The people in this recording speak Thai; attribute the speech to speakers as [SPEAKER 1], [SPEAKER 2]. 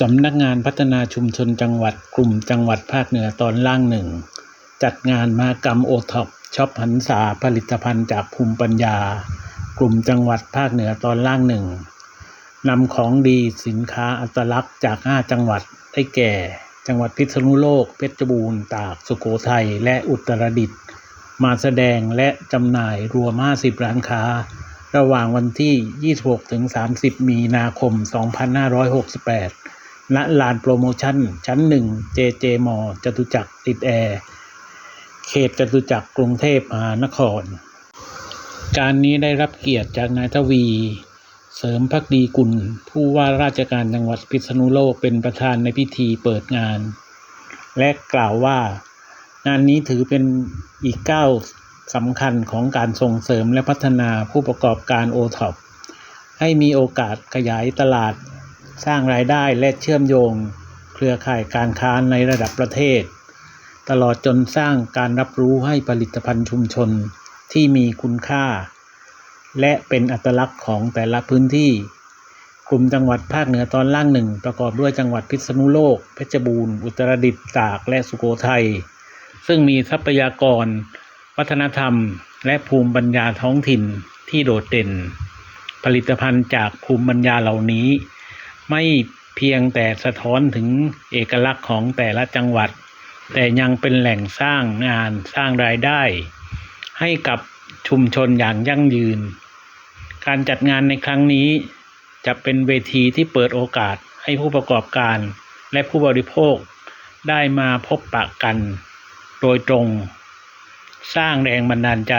[SPEAKER 1] สำนักงานพัฒนาชุมชนจังหวัดกลุ่มจังหวัดภาคเหนือตอนล่างหนึ่ง จัดงานมหกรรมโอท็อปช็อปหันษาผลิตภัณฑ์จากภูมิปัญญา กลุ่มจังหวัดภาคเหนือตอนล่างหนึ่งนำของดีสินค้าอัตลักษณ์จาก 5 จังหวัดได้แก่ จังหวัดพิษณุโลก เพชรบูรณ์ตากสุโขทัยและอุตรดิตถ์มาแสดงและจำหน่ายรวม 50 ร้านค้า ระหว่างวันที่ 26-30 มีนาคม 2568 ณลานโปรโมชั่น ชั้น1 JJ มอจตุจักรติดแอร์เขตจตุจักรกรุงเทพมหานคร การนี้ได้รับเกียรติจากนายทวี เสริมพักดีกุล ผู้ว่าราชการจังหวัดพิษณุโลกเป็นประธานในพิธีเปิดงาน และกล่าวว่า งานนี้ถือเป็นอีกก้าวสำคัญของการส่งเสริมและพัฒนาผู้ประกอบการโอท็อปให้มีโอกาสขยายตลาด สร้างรายได้และเชื่อมโยง เครือข่ายการค้าในระดับประเทศ ตลอดจนสร้างการรับรู้ให้ผลิตภัณฑ์ชุมชนที่มีคุณค่า และเป็นอัตลักษณ์ของแต่ละพื้นที่ กลุ่มจังหวัดภาคเหนือตอนล่างหนึ่งประกอบด้วยจังหวัดพิษณุโลก เพชรบูรณ์ อุตรดิตถ์ตาก และสุโขทัย ซึ่งมีทรัพยากร วัฒนธรรม และภูมิปัญญาท้องถิ่นที่โดดเด่น ผลิตภัณฑ์จากภูมิปัญญาเหล่านี้ ไม่เพียงแต่สะท้อนถึงเอกลักษณ์ของแต่ละจังหวัด แต่ยังเป็นแหล่งสร้างงานสร้างรายได้ ให้กับชุมชนอย่างยั่งยืน การจัดงานในครั้งนี้ จะเป็นเวทีที่เปิดโอกาสให้ผู้ประกอบการและผู้บริโภคได้มาพบปะกัน โดยตรง สร้างแรงบันดาลใจ